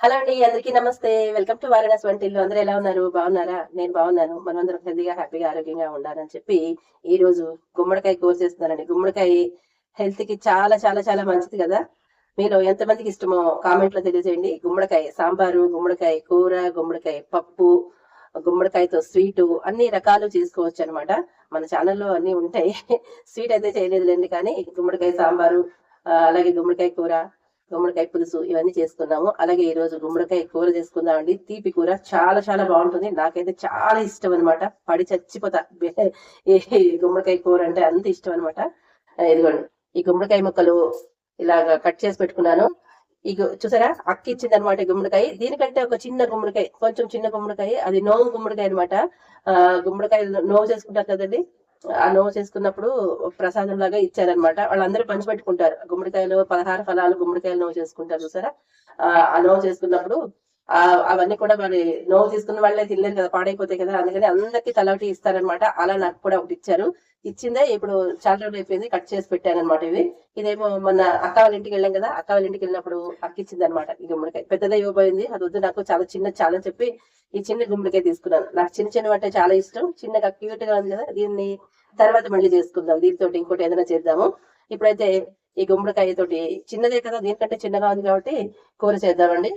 Hello అండి అందరికీ నమస్తే. వెల్కమ్ టు వారణాసి వంటిల్లు అందరూ ఎలా ఉన్నారు? బాగున్నారా? నేను బాగున్నాను. మనమందరం హెల్దీగా హ్యాపీగా ఆరోగ్యంగా ఉండాలని చెప్పి ఈ రోజు గుమ్మడికాయ కూర చేస్తున్నానండి. గుమ్మడికాయ హెల్త్కి చాలా చాలా చాలా మంచిది కదా. మీలో ఎంతమందికి ఇష్టమో కామెంట్లో తెలియజేయండి. గుమ్మడికాయ సాంబారు గుమ్మడికాయ కూర గుమ్మడికాయ పప్పు గుమ్మడికాయతో స్వీటు అన్ని రకాలు చేసుకోవచ్చు అనమాట మన ఛానల్లో అన్ని ఉంటాయి. స్వీట్ అయితే చేయలేదులేండి కానీ గుమ్మడికాయ సాంబారు అలాగే గుమ్మడికాయ కూర గుమ్మడికాయ పులుసు ఇవన్నీ చేసుకున్నాము. అలాగే ఈ రోజు గుమ్మడికాయ కూర చేసుకుందామండి. తీపి కూర చాలా చాలా బాగుంటుంది. నాకైతే చాలా ఇష్టం అనమాట పడి చచ్చిపోతా. గుమ్మడికాయ కూర అంటే అంత ఇష్టం అనమాట ఇదిగోండి. ఈ గుమ్మడికాయ ముక్కలు ఇలాగా కట్ చేసి పెట్టుకున్నాను. ఈ చూసారా? అక్క ఇచ్చింది అనమాట గుమ్మడికాయ. దీనికంటే ఒక చిన్న గుమ్మడికాయ కొంచెం చిన్న గుమ్మడికాయ అది నోము గుమ్మడికాయ అనమాట ఆ గుమ్మడికాయ నోవు చేసుకుంటారు కదండి. ఆ నోవు చేసుకున్నప్పుడు ప్రసాదం లాగా ఇచ్చారనమాట. వాళ్ళందరూ పంచిపెట్టుకుంటారు. గుమ్మడికాయలు పదహారు ఫలాలు గుమ్మడికాయలు నోవు చేసుకుంటారు చూసారా? ఆ ఆ చేసుకున్నప్పుడు అవన్నీ కూడా మరి నోవు తీసుకున్న వాళ్ళే తినలేరు కదా పాడైపోతాయి కదా అందుకని అందరికి తలవటి ఇస్తారనమాట అలా నాకు కూడా ఒకటి ఇచ్చారు. ఇచ్చిందే ఇప్పుడు చాలా రోజులు అయిపోయింది కట్ చేసి పెట్టాను అనమాట ఇవి. ఇదేమో మొన్న అక్క వాళ్ళ ఇంటికి వెళ్ళాం కదా అక్క వాళ్ళ ఇంటికి వెళ్ళినప్పుడు అక్క ఇచ్చింది అనమాట ఈ గుమ్మడికాయ పెద్దదే ఇవ్వబోయింది. అది వద్దు నాకు చాలా చిన్న చాలా చెప్పి ఈ చిన్న గుమ్మడికాయ తీసుకున్నాను. నాకు చిన్న చిన్న అంటే చాలా ఇష్టం. చిన్నగా క్యూట్గా ఉంది కదా దీన్ని తర్వాత మళ్ళీ చేసుకుందాం. దీంతో ఇంకోటి ఏదైనా చేద్దాము. ఇప్పుడైతే ఈ గుమ్మడికాయ తోటి చిన్నదే కదా దీనికంటే చిన్నగా ఉంది కాబట్టి కూర చేద్దామండి.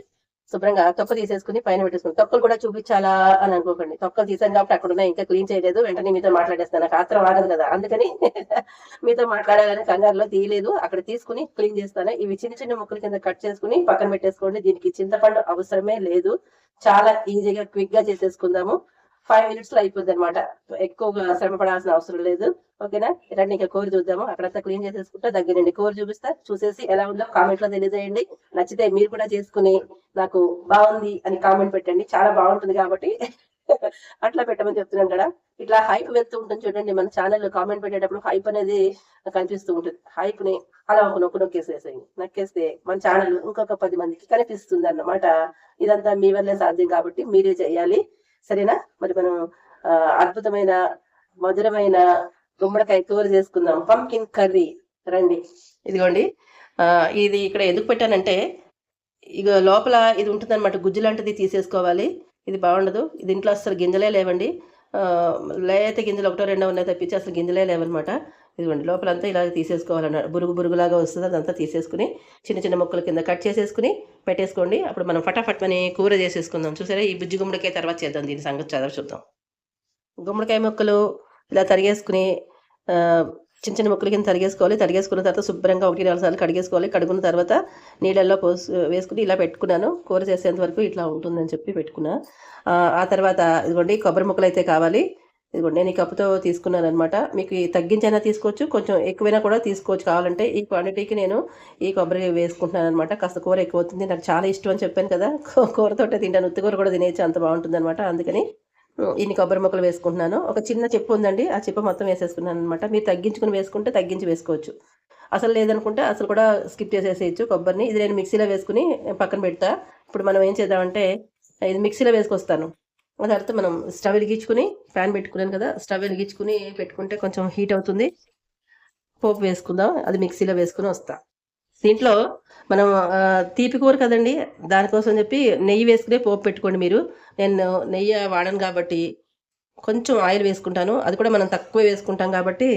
శుభ్రంగా తొక్క తీసేసుకుని పైన పెట్టేసుకుని. తొక్కలు కూడా చూపించాలా అని అనుకోకండి. తొక్కలు తీసాను కాబట్టి అక్కడ ఉన్నాయి ఇంకా క్లీన్ చేయలేదు. వెంటనే మీతో మాట్లాడేస్తాను. నాకు ఆత్రం ఆగదు కదా. అందుకని మీతో మాట్లాడాలని కంగారులో తీయలేదు. అక్కడ తీసుకుని క్లీన్ చేస్తాను. ఇవి చిన్న చిన్న ముక్కల కింద కట్ చేసుకుని పక్కన పెట్టేసుకోండి. దీనికి చింతపండు అవసరమే లేదు. చాలా ఈజీగా క్విక్గా చేసేసుకుందాము. ఫైవ్ మినిట్స్లో అయిపోద్ది అనమాట ఎక్కువగా శ్రమ పడాల్సిన అవసరం లేదు. ఓకేనా? రండి ఇంకా కూర చూద్దాము. అక్కడంతా క్లీన్ చేసేసుకుంటా దగ్గరండి కూర చూపిస్తా. చూసేసి ఎలా ఉందో కామెంట్లో తెలియజేయండి. నచ్చితే మీరు కూడా చేసుకుని నాకు బాగుంది అని కామెంట్ పెట్టండి. చాలా బాగుంటుంది కాబట్టి అట్లా పెట్టమని చెప్తున్నాను కదా. ఇట్లా హైప్ వెళ్తూ ఉంటుంది చూడండి మన ఛానల్ కామెంట్ పెట్టేటప్పుడు హైప్ అనేది కనిపిస్తూ ఉంటుంది. హైప్ని అలా ఒక నొక్కు నొక్కేసేసేయండి. నొక్కేస్తే మన ఛానల్ ఇంకొక పది మందికి కనిపిస్తుంది అన్నమాట ఇదంతా మీ వల్లే సాధ్యం కాబట్టి మీరే చేయాలి. సరేనా? మరి మనం అద్భుతమైన మధురమైన గుమ్మడికాయ కూర చేసుకుందాం. Pumpkin curry. రండి. ఇదిగోండి. ఇది ఇక్కడ ఎందుకు పెట్టానంటే ఇక లోపల ఇది ఉంటుంది అనమాట గుజ్జు లాంటిది తీసేసుకోవాలి. ఇది బాగుండదు. ఇది ఇంట్లో అసలు గింజలే లేవండి. లే లేత గింజలు ఒకటో రెండో ఉన్నాయి తప్పించి అసలు గింజలే లేవన్నమాట. ఇదిగోండి లోపలంతా ఇలా తీసేసుకోవాలన్నమాట బురుగు బురుగులాగా వస్తుంది. అదంతా తీసేసుకుని చిన్న చిన్న ముక్కల కింద కట్ చేసేసుకుని పెట్టేసుకోండి. అప్పుడు మనం ఫటాఫట్ అని కూర చేసేసుకుందాం. చూసారా? ఈ బుజ్జి గుమ్మడికాయ తర్వాత చేద్దాం. దీని సంగతి చదవ చూద్దాం. గుమ్మడికాయ ముక్కలు ఇలా తరిగేసుకుని చిన్న చిన్న ముక్కల కింద తరిగేసుకోవాలి. తరిగేసుకున్న తర్వాత శుభ్రంగా ఒకటి నాలుగు సార్లు కడిగేసుకోవాలి. కడుగున్న తర్వాత నీళ్ళల్లో పోసు వేసుకుని ఇలా పెట్టుకున్నాను. కూర చేసేంత వరకు ఇట్లా ఉంటుందని చెప్పి పెట్టుకున్నా. ఆ తర్వాత ఇదిగోండి కొబ్బరి ముక్కలు అయితే కావాలి. ఇదిగోండి నేను ఈ కప్పుతో తీసుకున్నాను అనమాట మీకు తగ్గించైనా తీసుకోవచ్చు కొంచెం ఎక్కువైనా కూడా తీసుకోవచ్చు. కావాలంటే ఈ క్వాంటిటీకి నేను ఈ కొబ్బరి వేసుకుంటున్నాను అనమాట కాస్త కూర ఎక్కువ అవుతుంది నాకు చాలా ఇష్టం అని చెప్పాను కదా. కూరతోటే తింటాను. ఉత్తి కూర కూడా తినేసి అంత బాగుంటుంది అనమాట అందుకని ఇన్ని కొబ్బరి ముక్కలు వేసుకుంటున్నాను. ఒక చిన్న చెప్పు ఉందండి. ఆ చెప్పు మొత్తం వేసేసుకున్నాను అనమాట మీరు తగ్గించుకుని వేసుకుంటే తగ్గించి వేసుకోవచ్చు. అసలు లేదనుకుంటే అసలు కూడా స్కిప్ చేసేసేయచ్చు కొబ్బరిని. ఇది నేను మిక్సీలో వేసుకుని పక్కన పెడతా. ఇప్పుడు మనం ఏం చేద్దామంటే ఇది మిక్సీలో వేసుకొస్తాను. ఆ తర్వాత మనం స్టవ్ వెలిగించుకుని ప్యాన్ పెట్టుకున్నాను కదా స్టవ్ వెలిగించుకుని పెట్టుకుంటే కొంచెం హీట్ అవుతుంది. పోపు వేసుకుందాం అది మిక్సీలో వేసుకుని వస్తా. దీంట్లో మనం తీపి కూర కదండి దానికోసం చెప్పి నెయ్యి వేసుకునే పోపు పెట్టుకోండి మీరు. నేను నెయ్యి వాడను కాబట్టి కొంచెం ఆయిల్ వేసుకుంటాను. అది కూడా మనం తక్కువ వేసుకుంటాం కాబట్టి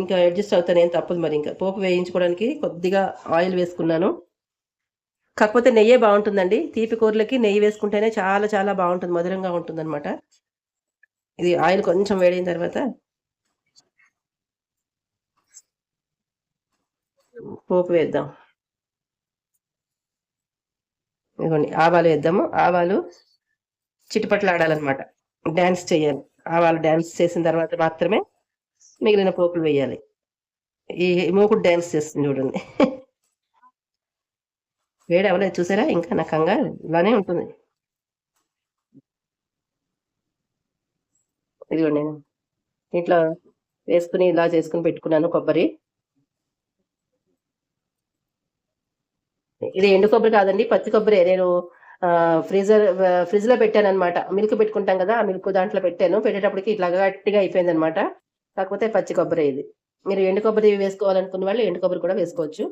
ఇంకా అడ్జస్ట్ అవుతాను ఏం తప్పదు మరి ఇంకా. పోపు వేయించుకోవడానికి కొద్దిగా ఆయిల్ వేసుకున్నాను. కాకపోతే నెయ్యే బాగుంటుందండి. తీపి కూరలకి నెయ్యి వేసుకుంటేనే చాలా చాలా బాగుంటుంది. మధురంగా ఉంటుంది అనమాట ఇది ఆయిల్ కొంచెం వేడిన తర్వాత పోపు వేద్దాం. ఇదిగోండి ఆవాలు వేద్దాము. ఆవాలు చిటిపట్లు ఆడాలన్నమాట డ్యాన్స్ చేయాలి ఆవాలు డ్యాన్స్ చేసిన తర్వాత మాత్రమే మిగిలిన పోపులు వేయాలి. ఈ మూకుడు డ్యాన్స్ చేస్తుంది చూడండి. వేడి అవ్వలేదు చూసారా? ఇంకా నా కంగారు ఇలానే ఉంటుంది. ఇదిగోండి నేను ఇట్లా వేసుకుని ఇలా చేసుకుని పెట్టుకున్నాను కొబ్బరి. ఇది ఎండు కొబ్బరి కాదండి పచ్చి కొబ్బరి. నేను ఫ్రీజర్ ఫ్రిడ్జ్లో పెట్టాను అనమాట మిల్క్ పెట్టుకుంటాం కదా ఆ మిల్క్ దాంట్లో పెట్టాను. పెట్టేటప్పటికి ఇట్లా గట్టిగా అయిపోయింది అనమాట కాకపోతే పచ్చి కొబ్బరి ఇది. మీరు ఎండు కొబ్బరి వేసుకోవాలనుకున్న వాళ్ళు ఎండు కొబ్బరి కూడా వేసుకోవచ్చు.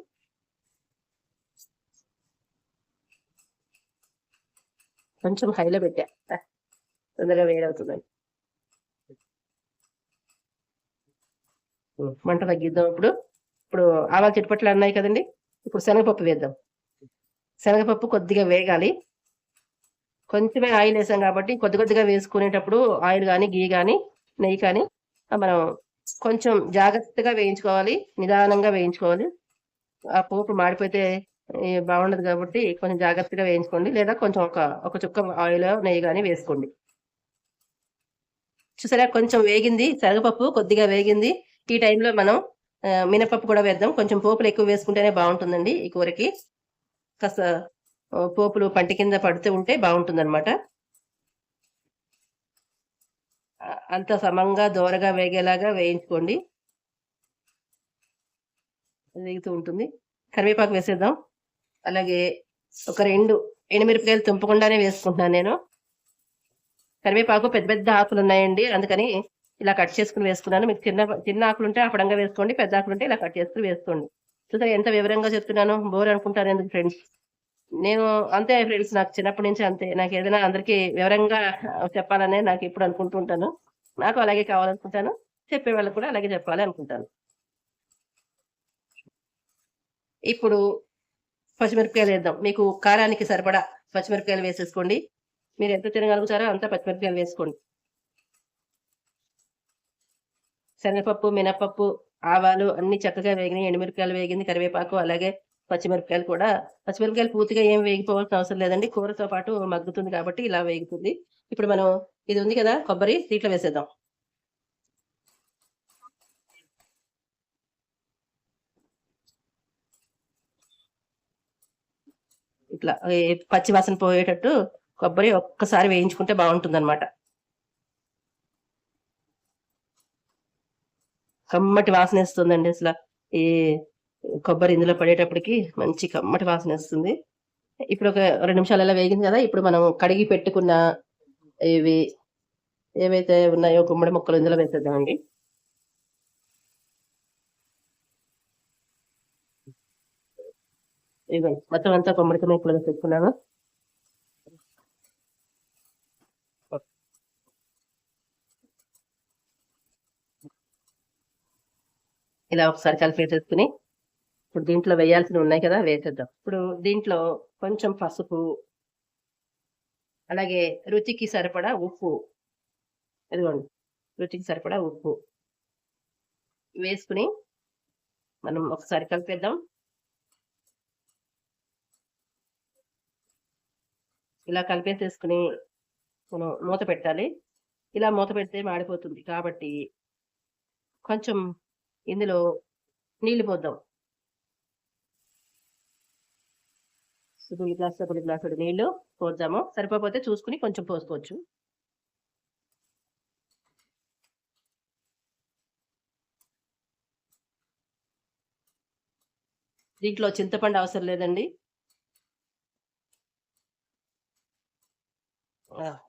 కొంచెం హైలో పెట్టా. తొందరగా వేడవుతుందని మంట తగ్గిద్దాం ఇప్పుడు. ఇప్పుడు ఆవాలు చిట్పట్లు అన్నాయి కదండి. ఇప్పుడు శనగపప్పు వేద్దాం. శనగపప్పు కొద్దిగా వేగాలి. కొంచెమే ఆయిల్ వేసాం కాబట్టి కొద్ది కొద్దిగా వేసుకునేటప్పుడు ఆయిల్ కానీ గీ కానీ నెయ్యి కానీ మనం కొంచెం జాగ్రత్తగా వేయించుకోవాలి. నిదానంగా వేయించుకోవాలి. ఆ పోపు మాడిపోతే బాగుండదు కాబట్టి కొంచెం జాగ్రత్తగా వేయించుకోండి. లేదా కొంచెం ఒక ఒక చుక్క ఆయిల్ నెయ్యి కానీ వేసుకోండి. చూసారా? కొంచెం వేగింది. శనగపప్పు కొద్దిగా వేగింది. ఈ టైంలో మనం మినపప్పు కూడా వేద్దాం. కొంచెం పోపులు ఎక్కువ వేసుకుంటేనే బాగుంటుందండి ఈ కూరకి. కాస్త పోపులు పంట కింద పడుతూ ఉంటే బాగుంటుంది అనమాట అంత సమంగా దోరగా వేగేలాగా వేయించుకోండి. వేగుతూ ఉంటుంది. కరివేపాకు వేసేద్దాం. అలాగే ఒక రెండు ఎండుమిరపకాయలు తుంపకుండానే వేసుకుంటున్నాను నేను. కరివేపాకు పెద్ద పెద్ద ఆకులు ఉన్నాయండి. అందుకని ఇలా కట్ చేసుకుని వేసుకున్నాను. మీకు చిన్న చిన్న ఆకులు ఉంటే అప్పడంగా వేసుకోండి పెద్ద ఆకులు ఉంటే ఇలా కట్ చేసుకుని వేసుకోండి. చూసారా ఎంత వివరంగా చెప్తున్నాను? బోర్ అనుకుంటారు ఎందుకు ఫ్రెండ్స్ నేను అంతే ఫ్రెండ్స్ నాకు చిన్నప్పటి నుంచి అంతే. నాకు ఏదైనా అందరికీ వివరంగా చెప్పాలనే నాకు ఇప్పుడు అనుకుంటూ ఉంటాను. నాకు అలాగే కావాలనుకుంటాను. చెప్పే వాళ్ళకు కూడా అలాగే చెప్పాలి అనుకుంటాను. ఇప్పుడు పచ్చిమిరపకాయలు వేద్దాం. మీకు కారానికి సరిపడా పచ్చిమిరపకాయలు వేసేసుకోండి. మీరు ఎంత తినగలుగుతారో అంత పచ్చిమిరపకాయలు వేసుకోండి. శనగపప్పు మినపప్పు ఆవాలు అన్ని చక్కగా వేగినాయి. ఎండుమిరపకాయలు వేగింది కరివేపాకు అలాగే పచ్చిమిరపకాయలు కూడా. పచ్చిమిరపకాయలు పూర్తిగా ఏం వేగిపోవాల్సిన అవసరం లేదండి. కూరతో పాటు మగ్గుతుంది కాబట్టి ఇలా వేగుతుంది. ఇప్పుడు మనం ఇది ఉంది కదా కొబ్బరి దీంట్లో వేసేద్దాం. ఇట్లా పచ్చివాసన పచ్చి వాసన పోయేటట్టు కొబ్బరి ఒక్కసారి వేయించుకుంటే బాగుంటుంది అనమాట కమ్మటి వాసన వేస్తుందండి అసలు. ఈ కొబ్బరి ఇందులో పడేటప్పటికి మంచి కమ్మటి వాసన వేస్తుంది. ఇప్పుడు ఒక రెండు నిమిషాలు అలా వేగింది కదా ఇప్పుడు మనం కడిగి పెట్టుకున్న ఇవి ఏవైతే ఉన్నాయో గుమ్మడి ముక్కలు ఇందులో వేసేద్దామండి. ఇదిగోండి మొత్తం అంతా కొమ్మడికమే ఇప్పుడు పెట్టుకున్నాను. ఇలా ఒకసారి కలిపేసేసుకుని ఇప్పుడు దీంట్లో వేయాల్సినవి ఉన్నాయి కదా వేసేద్దాం. ఇప్పుడు దీంట్లో కొంచెం పసుపు అలాగే రుచికి సరిపడా ఉప్పు ఇదిగోండి రుచికి సరిపడా ఉప్పు వేసుకుని మనం ఒకసారి కలిపేద్దాం. ఇలా కలిపేసేసుకుని మనం మూత పెట్టాలి. ఇలా మూత పెడితే మాడిపోతుంది కాబట్టి కొంచెం ఇందులో నీళ్ళు పోద్దాం. ఇప్పుడు గ్లాస్ ఇప్పుడు గ్లాసుడు నీళ్ళు పోద్దాము. సరిపోతే చూసుకుని కొంచెం పోసుకోవచ్చు. దీంట్లో చింతపండు అవసరం లేదండి.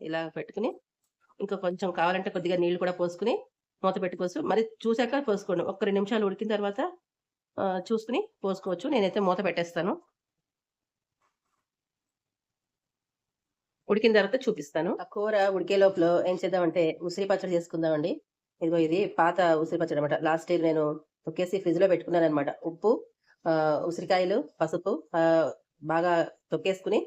ఇలా పెట్టుకుని ఇంకా కొంచెం కావాలంటే కొద్దిగా నీళ్ళు కూడా పోసుకుని మూత పెట్టుకోవచ్చు. మరి చూసాక పోసుకోండి. ఒక్క రెండు నిమిషాలు ఉడికిన తర్వాత ఆ, చూసుకుని పోసుకోవచ్చు. నేనైతే మూత పెట్టేస్తాను. ఉడికిన తర్వాత చూపిస్తాను. ఆ కూర ఉడికే లోపల ఏం చేద్దామంటే ఉసిరి పచ్చడి చేసుకుందామండి. ఇదిగో ఇది పాత ఉసిరి పచ్చడి అనమాట లాస్ట్ ఇయర్ నేను తొక్కేసి ఫ్రిడ్జ్లో పెట్టుకున్నాను అనమాట ఉప్పు ఉసిరికాయలు పసుపు బాగా తొక్కేసుకుని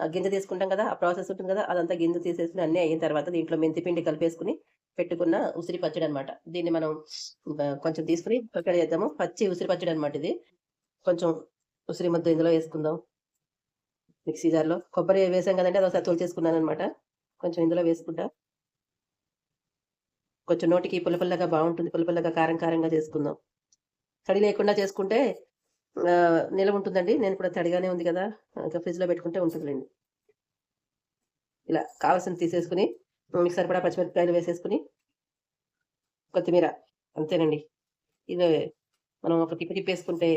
గింజ తీసుకుంటాం కదా ఆ ప్రాసెస్ ఉంటుంది కదా అదంతా గింజ తీసేసుకుని అన్నీ అయిన తర్వాత దీంట్లో మెంతిపిండి కలిపేసుకుని పెట్టుకున్న ఉసిరి పచ్చడి అనమాట దీన్ని మనం కొంచెం తీసుకుని పచ్చడి చేద్దాము. పచ్చి ఉసిరి పచ్చడి అనమాట ఇది. కొంచెం ఉసిరి ముద్ద ఇందులో వేసుకుందాం. మిక్సీ జార్లో. కొబ్బరి వేసాం కదండి అది ఒకసారి తోల్చేసుకున్నాను అనమాట కొంచెం ఇందులో వేసుకుంటా. కొంచెం నోటికి పులపల్లగా బాగుంటుంది. పులపల్లగా పుల్లగా కారం కారంగా చేసుకుందాం. తడి లేకుండా చేసుకుంటే నిలవ ఉంటుందండి. నేను కూడా తడిగానే ఉంది కదా. ఇంకా ఫ్రిడ్జ్లో పెట్టుకుంటే ఉంటుందిలేండి. ఇలా కావాల్సింది తీసేసుకుని మీకు సరిపడా పచ్చిమిరపకాయలు వేసేసుకుని కొత్తిమీర అంతేనండి. ఇది మనం ఒక తిప్పి తిప్పేసుకుంటే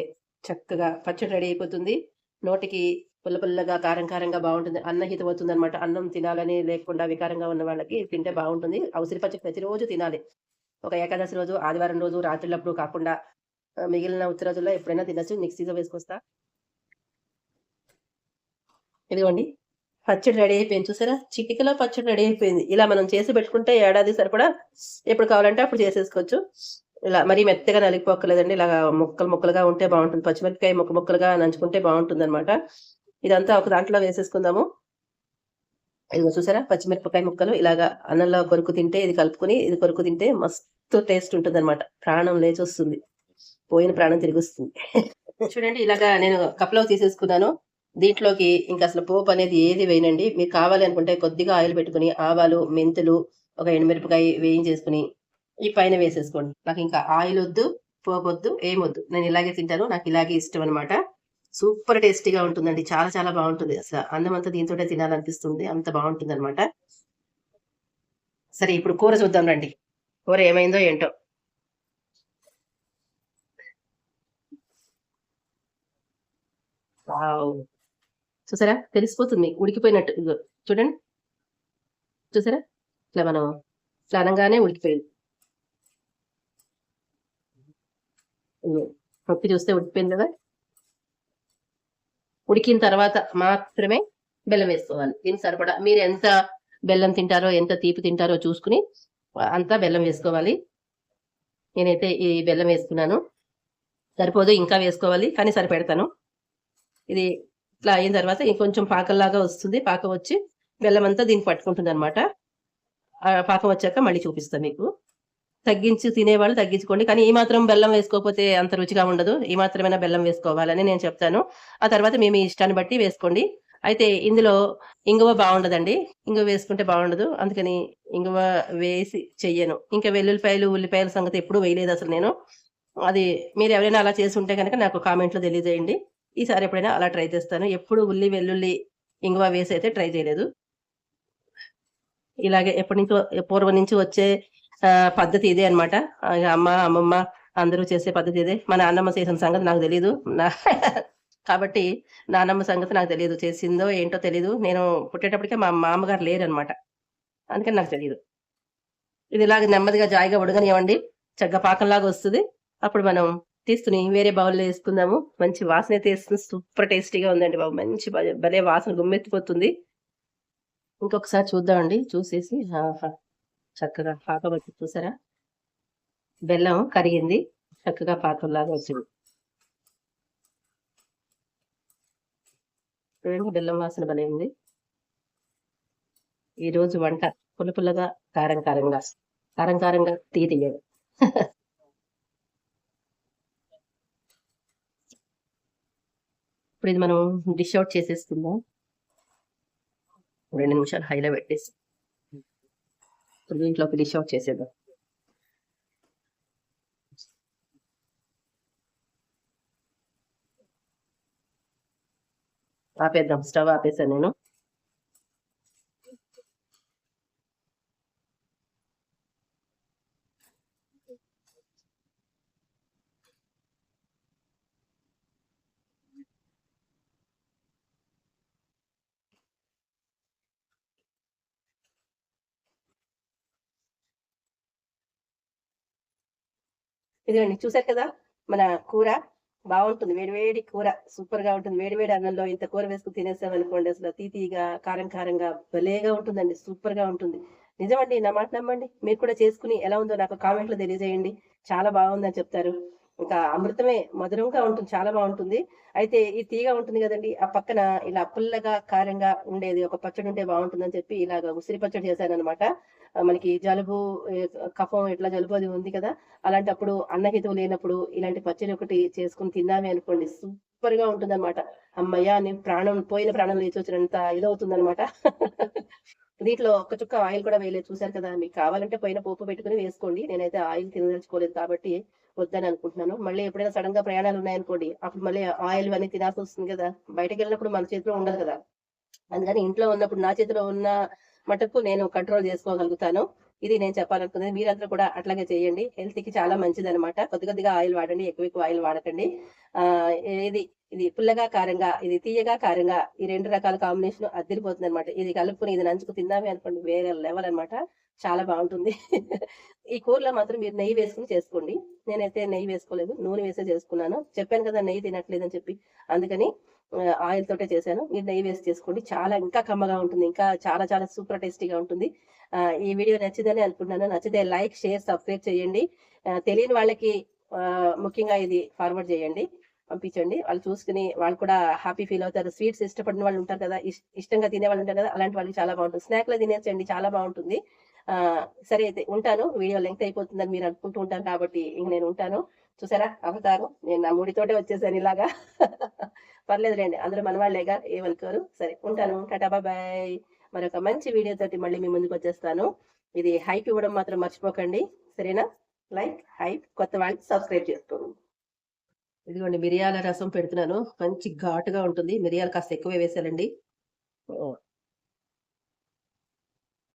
చక్కగా పచ్చడి రెడీ అయిపోతుంది. నోటికి పుల్ల పుల్లగా కారం కారంగా బాగుంటుంది. అన్నహితం అవుతుంది అనమాట అన్నం తినాలని లేకుండా వికారంగా ఉన్న వాళ్ళకి తింటే బాగుంటుంది. అవసరం పచ్చడి ప్రతిరోజు తినాలి. ఒక ఏకాదశి రోజు ఆదివారం రోజు రాత్రులప్పుడు కాకుండా మిగిలిన ఉత్తర రోజుల్లో ఎప్పుడైనా తినచ్చు. మిక్సీలో వేసుకొస్తా. ఇదిగోండి. పచ్చడి రెడీ అయిపోయింది. చూసారా? చిటికలో పచ్చడి రెడీ అయిపోయింది. ఇలా మనం చేసి పెట్టుకుంటే ఏడాది సరిపడా ఎప్పుడు కావాలంటే అప్పుడు చేసేసుకోవచ్చు. ఇలా మరీ మెత్తగా నలిగిపోక్కలేదండి ఇలా ముక్కలు ముక్కలుగా ఉంటే బాగుంటుంది. పచ్చిమిరపకాయ ముక్క ముక్కలుగా నంచుకుంటే బాగుంటుంది అనమాట ఇదంతా ఒక దాంట్లో వేసేసుకుందాము. ఇదిగో చూసారా? పచ్చిమిరపకాయ ముక్కలు ఇలాగా అన్నంలో కొరుకు తింటే ఇది కలుపుకొని ఇది కొరుకు తింటే మస్తు టేస్ట్ ఉంటుంది అనమాట ప్రాణం లేచి వస్తుంది పోయిన ప్రాణం తిరిగి వస్తుంది చూడండి ఇలాగా నేను కప్లో తీసేసుకున్నాను. దీంట్లోకి ఇంకా అసలు పోపు అనేది ఏది వేయనండి. మీకు కావాలి అనుకుంటే కొద్దిగా ఆయిల్ పెట్టుకుని ఆవాలు మెంతులు ఒక ఎండుమిరపకాయ వేయించేసుకుని ఈ పైన వేసేసుకోండి. నాకు ఇంకా ఆయిల్ వద్దు పోపు వద్దు ఏమొద్దు నేను ఇలాగే తింటాను. నాకు ఇలాగే ఇష్టం అనమాట సూపర్ టేస్టీగా ఉంటుందండి. చాలా చాలా బాగుంటుంది. అసలు అందమంతా అంతా దీంతో తినాలనిపిస్తుంది. అంత బాగుంటుంది అనమాట సరే ఇప్పుడు కూర చూద్దాం రండి. కూర ఏమైందో ఏంటో. చూసారా? తెలిసిపోతుంది. మీకు ఉడికిపోయినట్టు చూడండి. చూసారా? ఇట్లా మనం ఇట్లా అనగానే ఉడికిపోయింది నొప్పి చూస్తే ఉడికిపోయింది కదా? ఉడికిన తర్వాత మాత్రమే బెల్లం వేసుకోవాలి. దీనికి సరిపడా మీరు ఎంత బెల్లం తింటారో ఎంత తీపి తింటారో చూసుకుని అంతా బెల్లం వేసుకోవాలి. నేనైతే ఈ బెల్లం వేసుకున్నాను. సరిపోదు ఇంకా వేసుకోవాలి. కానీ సరిపెడతాను. ఇది ఇట్లా అయిన తర్వాత ఇంకొంచెం పాకంలాగా వస్తుంది. పాకం వచ్చి బెల్లం అంతా దీనికి పట్టుకుంటుంది అనమాట పాకం వచ్చాక మళ్ళీ చూపిస్తాను మీకు. తగ్గించి తినేవాళ్ళు తగ్గించుకోండి. కానీ ఈ మాత్రం బెల్లం వేసుకోకపోతే అంత రుచిగా ఉండదు. ఈ మాత్రమైనా బెల్లం వేసుకోవాలని నేను చెప్తాను. ఆ తర్వాత మేము ఇష్టాన్ని బట్టి వేసుకోండి. అయితే ఇందులో ఇంగువ బాగుండదండి. ఇంగువ వేసుకుంటే బాగుండదు. అందుకని ఇంగువ వేసి చెయ్యను. ఇంకా వెల్లుల్లిపాయలు ఉల్లిపాయల సంగతి ఎప్పుడు వేయలేదు అసలు నేను. అది మీరు ఎవరైనా అలా చేసి ఉంటే కనుక నాకు కామెంట్లో తెలియజేయండి. ఈసారి ఎప్పుడైనా అలా ట్రై చేస్తాను. ఎప్పుడు ఉల్లి వెల్లుల్లి ఇంగువ వేసి అయితే ట్రై చేయలేదు. ఇలాగే ఎప్పటి నుంచో పూర్వం నుంచి వచ్చే పద్ధతి ఇదే అనమాట అమ్మ అమ్మమ్మ అందరూ చేసే పద్ధతి ఇదే. మా నాన్నమ్మ చేసిన సంగతి నాకు తెలియదు నా కాబట్టి నాన్నమ్మ సంగతి నాకు తెలియదు చేసిందో ఏంటో తెలియదు నేను పుట్టేటప్పటికే మా మామగారు లేరు అందుకని నాకు తెలియదు ఇది ఇలాగ నెమ్మదిగా జాయిగా ఉడగనివ్వండి. చక్కగా పాకంలాగా వస్తుంది. అప్పుడు మనం తీసుకుని వేరే బౌల్లో వేసుకుందాము. మంచి వాసన అయితే వేస్తుంది. సూపర్ టేస్టీగా ఉందండి బాబు. మంచి భలే- భలే వాసన గుమ్మెత్తిపోతుంది. ఇంకొకసారి చూద్దామండి. చూసేసి చక్కగా పాకం వచ్చి చూసారా? బెల్లం కరిగింది. చక్కగా పాకంలాగా వచ్చింది. చూడండి బెల్లం వాసన భలే ఉంది. ఈరోజు వంట పుల్ల పుల్లగా కారం కారంగా. కారం కారంగా తీయ తీయగా ఇప్పుడు ఇది మనం డిష్ అవుట్ చేసేసుకుందాం. రెండు నిమిషాలు హైలో పెట్టేసి. ఇప్పుడు దీంట్లోకి డిష్ అవుట్ చేసేద్దాం. ఆపేద్దాం స్టవ్ ఆపేసాను నేను. ఇదిగోండి చూసారు కదా? మన కూర బాగుంటుంది. వేడివేడి కూర సూపర్గా ఉంటుంది. వేడి వేడి అన్నంలో ఇంత కూర వేసుకుని తినేసామనుకోండి అసలు తీతీగా కారం కారంగా భలేగా ఉంటుందండి. సూపర్గా ఉంటుంది. నిజమండి నా మాట నమ్మండి. మీరు కూడా చేసుకుని ఎలా ఉందో నాకు కామెంట్లో తెలియజేయండి. చాలా బాగుందని చెప్తారు. ఇంకా అమృతమే మధురంగా ఉంటుంది. చాలా బాగుంటుంది. అయితే ఈ తీగ ఉంటుంది కదండి ఆ పక్కన ఇలా పుల్లగా కారంగా ఉండేది. ఒక పచ్చడి ఉంటే బాగుంటుందని చెప్పి ఇలాగ ఉసిరి పచ్చడి చేశాను అనమాట మనకి జలుబు కఫం ఇట్లా జలుబు అది ఉంది కదా అలాంటప్పుడు అన్నహితం లేనప్పుడు ఇలాంటి పచ్చడి ఒకటి చేసుకుని తిన్నామే అనుకోండి సూపర్గా ఉంటుంది అనమాట అమ్మయ్య అని ప్రాణం పోయిన ప్రాణం లేచి వచ్చినంత ఇదవుతుంది అనమాట దీంట్లో ఒక చుక్క ఆయిల్ కూడా వేయలేదు చూసారు కదా మీకు కావాలంటే పైన పోపు పెట్టుకుని వేసుకోండి. నేనైతే ఆయిల్ తినదలుచుకోలేదు కాబట్టి వద్దని అనుకుంటున్నాను. మళ్ళీ ఎప్పుడైనా సడన్గా ప్రయాణాలు ఉన్నాయనుకోండి అప్పుడు మళ్ళీ ఆయిల్ అన్ని తినాల్సి వస్తుంది కదా బయటకు వెళ్ళినప్పుడు మన చేతిలో ఉండదు కదా. అందుకని ఇంట్లో ఉన్నప్పుడు నా చేతిలో ఉన్న మటుకు నేను కంట్రోల్ చేసుకోగలుగుతాను. ఇది నేను చెప్పాలనుకున్నది మీరందరూ కూడా అట్లాగే చేయండి. హెల్త్కి చాలా మంచిది అనమాట కొద్ది కొద్దిగా ఆయిల్ వాడండి ఎక్కువ ఎక్కువ ఆయిల్ వాడకండి. ఇది ఇది పుల్లగా కారంగా ఇది తీయగా కారంగా ఈ రెండు రకాల కాంబినేషన్ అద్దరిపోతుంది అనమాట ఇది కలుపుకుని ఇది నంచుకు తిన్నామే అనుకోండి వేరే లెవెల్ అన్నమాట. చాలా బాగుంటుంది. ఈ కూరలో మాత్రం మీరు నెయ్యి వేసుకుని చేసుకోండి. నేనైతే నెయ్యి వేసుకోలేదు నూనె వేసే చేసుకున్నాను. చెప్పాను కదా నెయ్యి తినట్లేదని చెప్పి. అందుకని ఆయిల్ తోటే చేశాను. మీరు నెయ్యి వేసి చేసుకోండి. చాలా ఇంకా కమ్మగా ఉంటుంది. ఇంకా చాలా చాలా సూపర్ టేస్టీగా ఉంటుంది. ఈ వీడియో నచ్చిందని అనుకుంటున్నాను. నచ్చితే లైక్ షేర్ సబ్స్క్రైబ్ చేయండి. తెలియని వాళ్ళకి ముఖ్యంగా ఇది ఫార్వర్డ్ చేయండి. పంపించండి. వాళ్ళు చూసుకుని వాళ్ళు కూడా హ్యాపీ ఫీల్ అవుతారు. స్వీట్స్ ఇష్టపడిన వాళ్ళు ఉంటారు కదా. ఇష్టంగా తినే వాళ్ళు ఉంటారు కదా. అలాంటి వాళ్ళకి చాలా బాగుంటుంది. స్నాక్లో తినేసండి. చాలా బాగుంటుంది. సరే అయితే ఉంటాను. వీడియో లెంగ్త్ అయిపోతుందని మీరు అనుకుంటూ ఉంటాను కాబట్టి ఇంక నేను ఉంటాను. చూసారా? అవతారం. నేను నా ముడితోటే వచ్చేసాను ఇలాగా. పర్లేదు రండి. అందరూ మన వాళ్ళేగా ఏమనుకోరు సరే ఉంటాను. టాటా బాయ్ మరొక మంచి వీడియో తోటి మళ్ళీ మీ ముందుకు వచ్చేస్తాను. ఇది హైప్ ఇవ్వడం మాత్రం మర్చిపోకండి. సరేనా? లైక్ హైప్ కొత్త వాళ్ళు సబ్స్క్రైబ్ చేసుకోండి ఇదిగోండి మిరియాల రసం పెడుతున్నాను. మంచి ఘాటుగా ఉంటుంది. మిరియాలు కాస్త ఎక్కువ వేసానండి